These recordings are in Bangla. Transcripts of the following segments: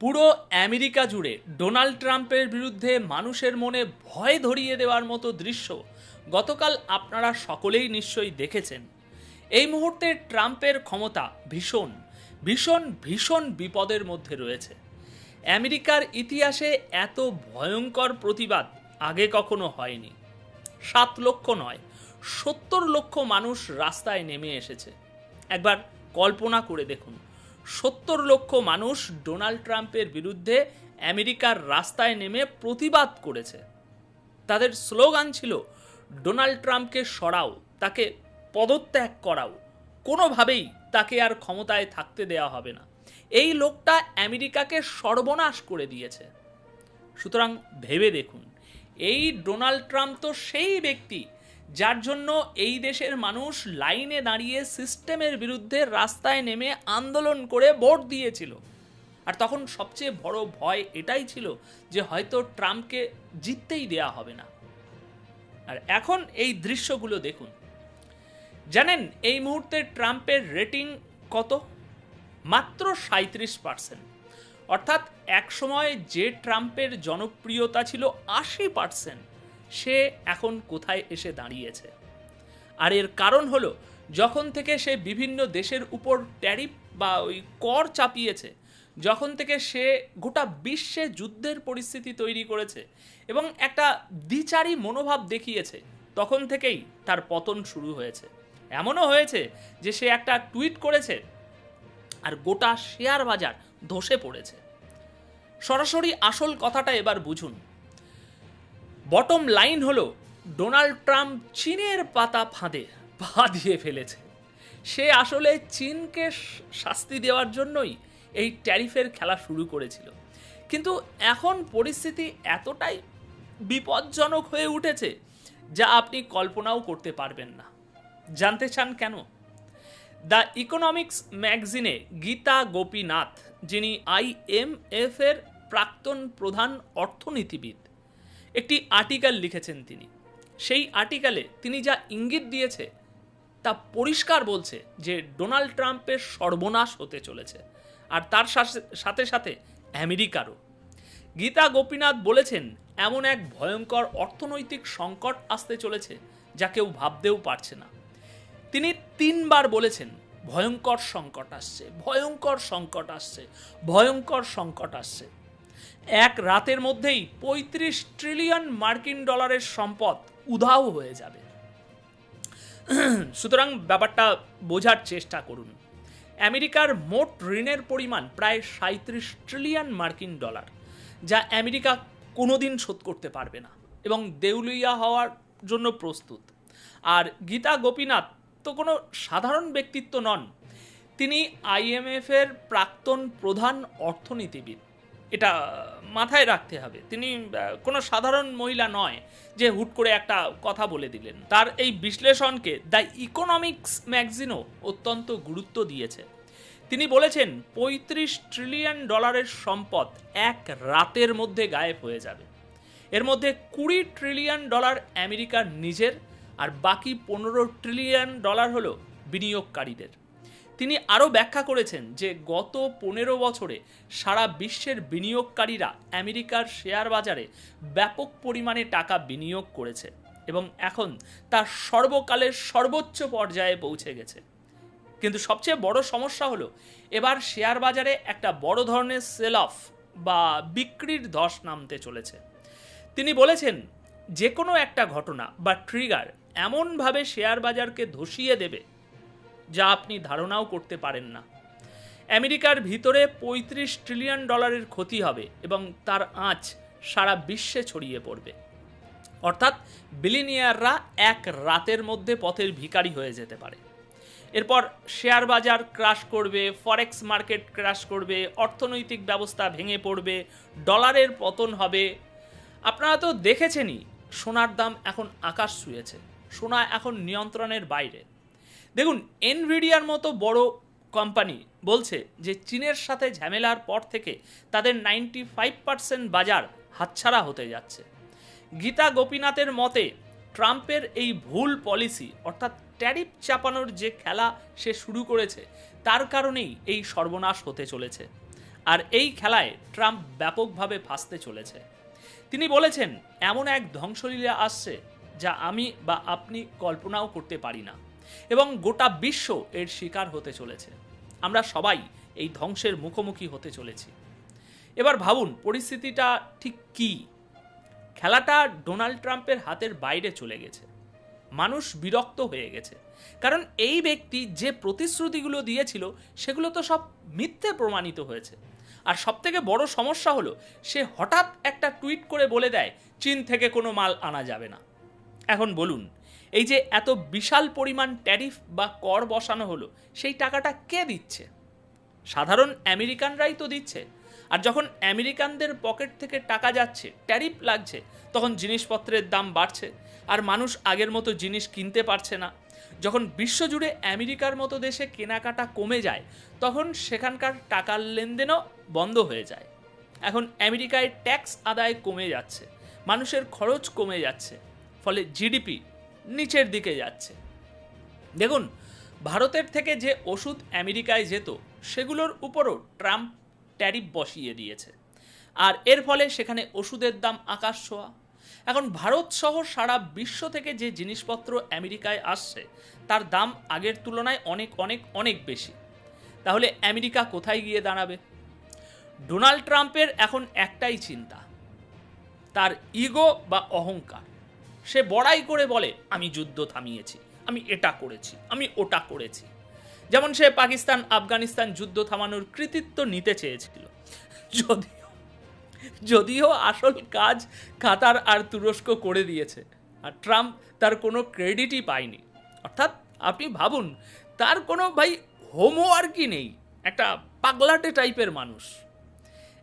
পুরো আমেরিকা জুড়ে ডোনাল্ড ট্রাম্পের বিরুদ্ধে মানুষের মনে ভয় ধরিয়ে দেওয়ার মতো দৃশ্য গতকাল আপনারা সকলেই নিশ্চয়ই দেখেছেন। এই মুহূর্তে ট্রাম্পের ক্ষমতা ভীষণ ভীষণ ভীষণ বিপদের মধ্যে রয়েছে। আমেরিকার ইতিহাসে এত ভয়ঙ্কর প্রতিবাদ আগে কখনো হয়নি। সাত লক্ষ নয়, সত্তর লক্ষ মানুষ রাস্তায় নেমে এসেছে। একবার কল্পনা করে দেখুন সত্তর লক্ষ মানুষ ডোনাল্ড ট্রাম্পের বিরুদ্ধে আমেরিকার রাস্তায় নেমে প্রতিবাদ করেছে। তাদের স্লোগান ছিল, ডোনাল্ড ট্রাম্পকে সরাও, তাকে পদত্যাগ করাও। কোনোভাবেই তাকে আর ক্ষমতায় থাকতে দেওয়া হবে না। এই লোকটা আমেরিকাকে সর্বনাশ করে দিয়েছে। সুতরাং ভেবে দেখুন, এই ডোনাল্ড ট্রাম্প তো সেই ব্যক্তি যার জন্য এই দেশের মানুষ লাইনে দাঁড়িয়ে সিস্টেমের বিরুদ্ধে রাস্তায় নেমে আন্দোলন করে ভোট দিয়েছিল। আর তখন সবচেয়ে বড় ভয় এটাই ছিল যে হয়তো ট্রাম্পকে জিততেই দেয়া হবে না। আর এখন এই দৃশ্যগুলো দেখুন। জানেন এই মুহূর্তে ট্রাম্পের রেটিং কত? মাত্র সাঁত্রিশ পার্সেন্ট। অর্থাৎ একসময় যে ট্রাম্পের জনপ্রিয়তা ছিল আশি পার্সেন্ট। সে এখন কোথায় এসে দাঁড়িয়েছে? আর এর কারণ হলো, যখন থেকে সে বিভিন্ন দেশের উপর ট্যারিফ বা ওই কর চাপিয়েছে, যখন থেকে সে গোটা বিশ্বে যুদ্ধের পরিস্থিতি তৈরি করেছে এবং একটা দ্বিচারী মনোভাব দেখিয়েছে, তখন থেকেই তার পতন শুরু হয়েছে। এমনও হয়েছে যে সে একটা টুইট করেছে আর গোটা শেয়ার বাজার ধসে পড়েছে। সরাসরি আসল কথাটা এবার বুঝুন। বটম লাইন হলো, ডোনাল্ড ট্রাম্প চীনের পাতা ফাঁদে, পা দিয়ে ফেলেছে। সে আসলে চীনকে শাস্তি দেওয়ার জন্যই এই ট্যারিফের খেলা শুরু করেছিল। কিন্তু এখন পরিস্থিতি এতটাই বিপজ্জনক হয়ে উঠেছে যা আপনি কল্পনাও করতে পারবেন না। জানতে চান কেন? দ্য ইকোনমিক্স ম্যাগজিনে গীতা গোপীনাথ, যিনি আইএমএফ এর প্রাক্তন প্রধান অর্থনীতিবিদ একটি আর্টিকেল লিখেছেন তিনি। সেই আর্টিকেলে তিনি যা ইঙ্গিত দিয়েছে, তা পরিষ্কার বলছে যে ডোনাল্ড ট্রাম্পের সর্বনাশ হতে চলেছে আর তার সাথে সাথে আমেরিকারও। গীতা গোপীনাথ বলেছেন, এমন এক ভয়ঙ্কর অর্থনৈতিক সংকট আসতে চলেছে যা কেউ ভাবতেও পারছে না। তিনি তিনবার বলেছেন, ভয়ঙ্কর সংকট আসছে, ভয়ঙ্কর সংকট আসছে, ভয়ঙ্কর সংকট আসছে। এক রাতের মধ্যেই পঁয়ত্রিশ ট্রিলিয়ন মার্কিন ডলারের সম্পদ উধাও হয়ে যাবে। সুতরাং ব্যাপারটা বোঝার চেষ্টা করুন। আমেরিকার মোট ঋণের পরিমাণ প্রায় সাঁত্রিশ ট্রিলিয়ন মার্কিন ডলার, যা আমেরিকা কোনোদিন শোধ করতে পারবে না এবং দেউলিয়া হওয়ার জন্য প্রস্তুত। আর গীতা গোপীনাথ তো কোনো সাধারণ ব্যক্তিত্ব নন, তিনি আইএমএফের প্রাক্তন প্রধান অর্থনীতিবিদ। এটা মাথায় রাখতে হবে। তিনি কোনো সাধারণ মহিলা নয় যে হুট করে একটা কথা বলে দিলেন। তার এই বিশ্লেষণকে দ্য ইকোনমিক্স ম্যাগজিনও অত্যন্ত গুরুত্ব দিয়েছে। তিনি বলেছেন, পঁয়ত্রিশ ট্রিলিয়ন ডলারের সম্পদ এক রাতের মধ্যে গায়েব হয়ে যাবে। এর মধ্যে কুড়ি ট্রিলিয়ন ডলার আমেরিকার নিজের আর বাকি পনেরো ট্রিলিয়ন ডলার হলো বিনিয়োগকারীদের। তিনি আরও ব্যাখ্যা করেছেন যে গত পনেরো বছরে সারা বিশ্বের বিনিয়োগকারীরা আমেরিকার শেয়ার বাজারে ব্যাপক পরিমাণে টাকা বিনিয়োগ করেছে এবং এখন তার সর্বকালের সর্বোচ্চ পর্যায়ে পৌঁছে গেছে। কিন্তু সবচেয়ে বড় সমস্যা হলো, এবার শেয়ার বাজারে একটা বড় ধরনের সেল অফ বা বিক্রির ধস নামতে চলেছে। তিনি বলেছেন যে কোনো একটা ঘটনা বা ট্রিগার এমনভাবে শেয়ার বাজারকে ধসিয়ে দেবে যা আপনি ধারণাও করতে পারেন না। আমেরিকার ভিতরে পঁয়ত্রিশ ট্রিলিয়ন ডলারের ক্ষতি হবে এবং তার আঁচ সারা বিশ্বে ছড়িয়ে পড়বে। অর্থাৎ বিলিনিয়াররা এক রাতের মধ্যে পথের ভিকারি হয়ে যেতে পারে। এরপর শেয়ার বাজার ক্রাশ করবে, ফরেক্স মার্কেট ক্রাশ করবে, অর্থনৈতিক ব্যবস্থা ভেঙে পড়বে, ডলারের পতন হবে। আপনারা তো দেখেছেনই, সোনার দাম এখন আকাশ ছুঁয়েছে, সোনা এখন নিয়ন্ত্রণের বাইরে। দেখুন এনভিডিয়ার মতো বড় কোম্পানি বলছে যে চীনের সাথে ঝামেলার পর থেকে তাদের নাইনটি ফাইভ পার্সেন্ট বাজার হাতছাড়া হতে যাচ্ছে। গীতা গোপীনাথের মতে, ট্রাম্পের এই ভুল পলিসি অর্থাৎ ট্যারিফ চাপানোর যে খেলা সে শুরু করেছে, তার কারণেই এই সর্বনাশ হতে চলেছে। আর এই খেলায় ট্রাম্প ব্যাপকভাবে ফাঁসতে চলেছে। তিনি বলেছেন, এমন এক ধ্বংসলীলা আসছে যা আমি বা আপনি কল্পনাও করতে পারি না। এবং গোটা বিশ্ব এর শিকার হতে চলেছে। আমরা সবাই এই ধ্বংসের মুখোমুখি হতে চলেছি। এবার ভাবুন, পরিস্থিতিটা ঠিক কি? খেলাটা ডোনাল্ড ট্রাম্পের হাতের বাইরে চলে গেছে। মানুষ বিরক্ত হয়ে গেছে। কারণ এই ব্যক্তি যে প্রতিশ্রুতিগুলো দিয়েছিল, সেগুলো তো সব মিথ্যে প্রমাণিত হয়েছে। আর সবথেকে বড় সমস্যা হলো, সে হঠাৎ একটা টুইট করে বলে দেয়, চীন থেকে কোনো মাল আনা যাবে না। এখন বলুন এই যে এত বিশাল পরিমাণ ট্যারিফ বা কর বসানো হলো, সেই টাকাটা কে দিচ্ছে? সাধারণ আমেরিকানরাই তো দিচ্ছে। আর যখন আমেরিকানদের পকেট থেকে টাকা যাচ্ছে, ট্যারিফ লাগছে, তখন জিনিসপত্রের দাম বাড়ছে, আর মানুষ আগের মতো জিনিস কিনতে পারছে না। যখন বিশ্বজুড়ে আমেরিকার মতো দেশে কেনাকাটা কমে যায়, তখন সেখানকার টাকার লেনদেনও বন্ধ হয়ে যায়। এখন আমেরিকায় ট্যাক্স আদায় কমে যাচ্ছে, মানুষের খরচ কমে যাচ্ছে, ফলে জিডিপি নিচের দিকে যাচ্ছে। দেখুন, ভারতের থেকে যে ওষুধ আমেরিকায় যেত, সেগুলোর উপরও ট্রাম্প ট্যারিফ বসিয়ে দিয়েছে। আর এর ফলে সেখানে ওষুধের দাম আকাশ ছোঁয়া। এখন ভারত সহ সারা বিশ্ব থেকে যে জিনিসপত্র আমেরিকায় আসছে, তার দাম আগের তুলনায় অনেক অনেক অনেক বেশি। তাহলে আমেরিকা কোথায় গিয়ে দাঁড়াবে? ডোনাল্ড ট্রাম্পের এখন একটাই চিন্তা, তার ইগো বা অহংকার। সে বড়াই করে বলে, আমি যুদ্ধ থামিয়েছি, আমি এটা করেছি, আমি ওটা করেছি। যেমন সে পাকিস্তান, আফগানিস্তান যুদ্ধ থামানোর কৃতিত্ব নিতে চেয়েছিল। যদিও যদিও আসল কাজ কাতার আর তুরস্ক করে দিয়েছে, আর ট্রাম্প তার কোনো ক্রেডিটই পায়নি। অর্থাৎ, আপনি ভাবুন, তার কোনো ভাই হোমওয়ার্কই নেই, একটা পাগলাটে টাইপের মানুষ।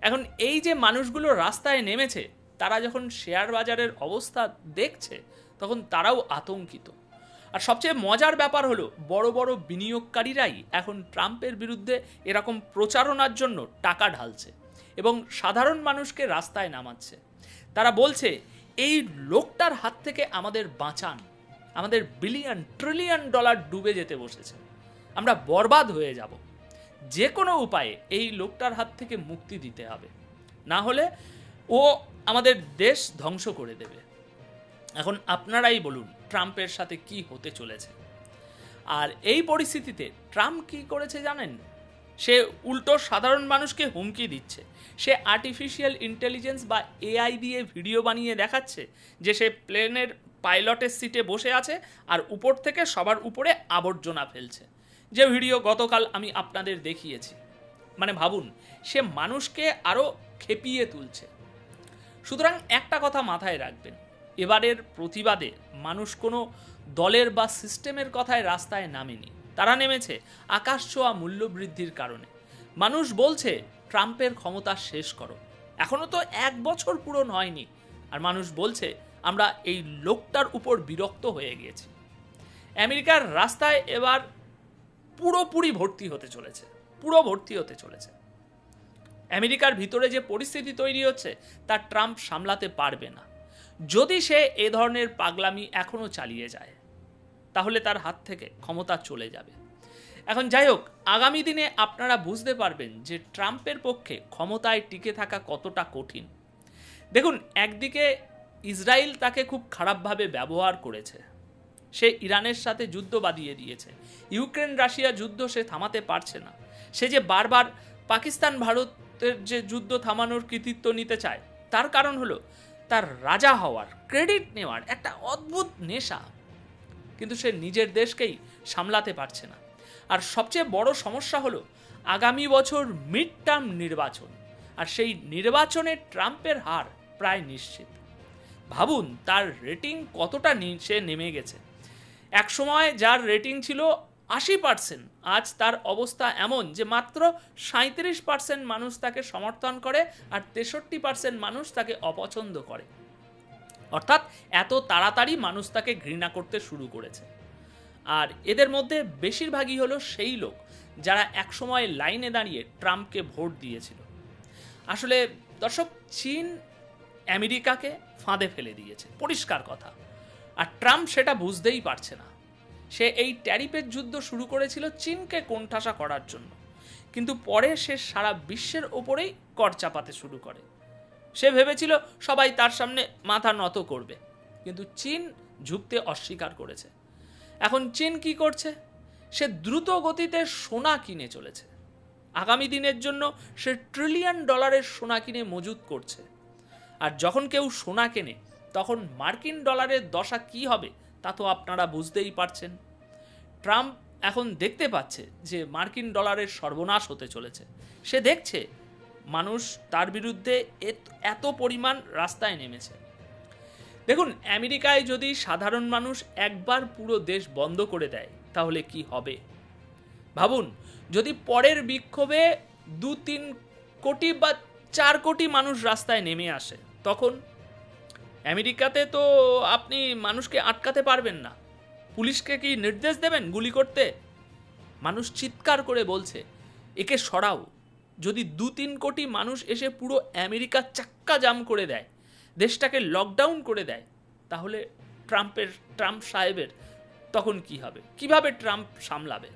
এখন এই যে মানুষগুলো রাস্তায় নেমেছে তারা যখন শেয়ার বাজারের অবস্থা দেখছে, তখন তারাও আতঙ্কিত। আর সবচেয়ে মজার ব্যাপার হলো, বড় বড় বিনিয়োগকারীরাই এখন ট্রাম্পের বিরুদ্ধে এরকম প্রচারণার জন্য টাকা ঢালছে এবং সাধারণ মানুষকে রাস্তায় নামাচ্ছে। তারা বলছে, এই লোকটার হাত থেকে আমাদের বাঁচান। আমাদের বিলিয়ন, ট্রিলিয়ন ডলার ডুবে যেতে বসেছে। আমরা বরবাদ হয়ে যাব। যে কোনো উপায়ে এই লোকটার হাত থেকে মুক্তি দিতে হবে। না হলে ও আমাদের দেশ ধ্বংস করে দেবে। এখন আপনারাই বলুন, ট্রাম্পের সাথে কি হতে চলেছে? আর এই পরিস্থিতিতে ট্রাম্প কি করেছে জানেন? সে উল্টো সাধারণ মানুষকে হুমকি দিচ্ছে। সে আর্টিফিশিয়াল ইন্টেলিজেন্স বা এআই দিয়ে ভিডিও বানিয়ে দেখাচ্ছে যে সে প্লেনের পাইলটের সিটে বসে আছে আর উপর থেকে সবার উপরে আবর্জনা ফেলছে। যে ভিডিও গতকাল আমি আপনাদের দেখিয়েছি। মানে ভাবুন, সে মানুষকে আরও খেপিয়ে তুলছে। সুতরাং একটা কথা মাথায় রাখবেন, এবারের প্রতিবাদে মানুষ কোনো দলের বা সিস্টেমের কথায় রাস্তায় নামেনি। তারা নেমেছে আকাশ ছোঁয়া মূল্যবৃদ্ধির কারণে। মানুষ বলছে, ট্রাম্পের ক্ষমতা শেষ করো। এখনও তো এক বছর পূরণ হয়নি। আর মানুষ বলছে, আমরা এই লোকটার উপর বিরক্ত হয়ে গিয়েছি। আমেরিকার রাস্তায় এবার পুরোপুরি ভর্তি হতে চলেছে, পুরো ভর্তি হতে চলেছে। আমেরিকার ভিতরে যে পরিস্থিতি তৈরি হচ্ছে, তা ট্রাম্প সামলাতে পারবে না। যদি সে এ ধরনের পাগলামি এখনও চালিয়ে যায়, তাহলে তার হাত থেকে ক্ষমতা চলে যাবে। এখন যাই হোক, আগামী দিনে আপনারা বুঝতে পারবেন যে ট্রাম্পের পক্ষে ক্ষমতায় টিকে থাকা কতটা কঠিন। দেখুন, একদিকে ইসরায়েল তাকে খুব খারাপভাবে ব্যবহার করেছে। সে ইরানের সাথে যুদ্ধ বাঁধিয়ে দিয়েছে। ইউক্রেন রাশিয়া যুদ্ধ সে থামাতে পারছে না। সে যে বারবার পাকিস্তান ভারতের যে যুদ্ধ থামানোর কৃতিত্ব নিতে চায়, তার কারণ হলো তার রাজা হওয়ার, ক্রেডিট নেওয়ার একটা অদ্ভুত নেশা। কিন্তু সে নিজের দেশকেই সামলাতে পারছে না। আর সবচেয়ে বড় সমস্যা হলো আগামী বছর মিড টার্ম নির্বাচন, আর সেই নির্বাচনে ট্রাম্পের হার প্রায় নিশ্চিত। ভাবুন, তার রেটিং কতটা নিচে নেমে গেছে। একসময় যার রেটিং ছিল আশি পার্সেন্ট আজ তার অবস্থা এমন যে মাত্র সাঁত্রিশ পার্সেন্ট মানুষ তাকে সমর্থন করে আর তেষট্টি পার্সেন্ট মানুষ তাকে অপছন্দ করে। অর্থাৎ এত তাড়াতাড়ি মানুষ তাকে ঘৃণা করতে শুরু করেছে। আর এদের মধ্যে বেশিরভাগই হলো সেই লোক যারা একসময় লাইনে দাঁড়িয়ে ট্রাম্পকে ভোট দিয়েছিল। আসলে দর্শক, চীন আমেরিকাকে ফাঁদে ফেলে দিয়েছে। পরিষ্কার কথা। আর ট্রাম্প সেটা বুঝতেই পারছে না। সে এই ট্যারিফের যুদ্ধ শুরু করেছিল চীনকে কোণঠাসা করার জন্য। কিন্তু পরে সে সারা বিশ্বের ওপরেই কর চাপাতে শুরু করে। সে ভেবেছিল সবাই তার সামনে মাথা নত করবে। কিন্তু চীন ঝুঁকতে অস্বীকার করেছে। এখন চীন কি করছে? সে দ্রুত গতিতে সোনা কিনে চলেছে। আগামী দিনের জন্য সে ট্রিলিয়ন ডলারের সোনা কিনে মজুত করছে। আর যখন কেউ সোনা কেনে, তখন মার্কিন ডলারের দশা কি হবে তা তো আপনারা বুঝতেই পারছেন। ট্রাম্প এখন দেখতে পাচ্ছে যে মার্কিন ডলারের সর্বনাশ হতে চলেছে। সে দেখছে মানুষ তার বিরুদ্ধে এত- পরিমাণ রাস্তায় নেমেছে। দেখুন, আমেরিকায় যদি সাধারণ মানুষ একবার পুরো দেশ বন্ধ করে দেয়, তাহলে কি হবে? ভাবুন, যদি পরের বিক্ষোভে দু তিন কোটি বা চার কোটি মানুষ রাস্তায় নেমে আসে, তখন আমেরিকাতে তো আপনি মানুষকে আটকাতে পারবেন না। পুলিশকে কি নির্দেশ দেবেন গুলি করতে? মানুষ চিৎকার করে বলছে, একে সরাও। যদি দু তিন কোটি মানুষ এসে পুরো আমেরিকা চাক্কা জাম করে দেয়, দেশটাকে লকডাউন করে দেয়, তাহলে ট্রাম্পের, ট্রাম্প সাহেবের তখন কি হবে? কীভাবে ট্রাম্প সামলাবে?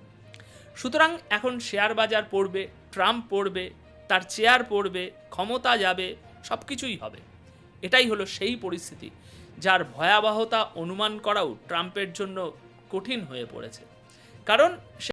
সুতরাং এখন শেয়ার বাজার পড়বে, ট্রাম্প পড়বে, তার চেয়ার পড়বে, ক্ষমতা যাবে সব কিছুই হবে। এটাই হলো সেই পরিস্থিতি যার ভয়াবহতা অনুমান করাও ট্রাম্পের জন্য কঠিন হয়ে পড়েছে। কারণ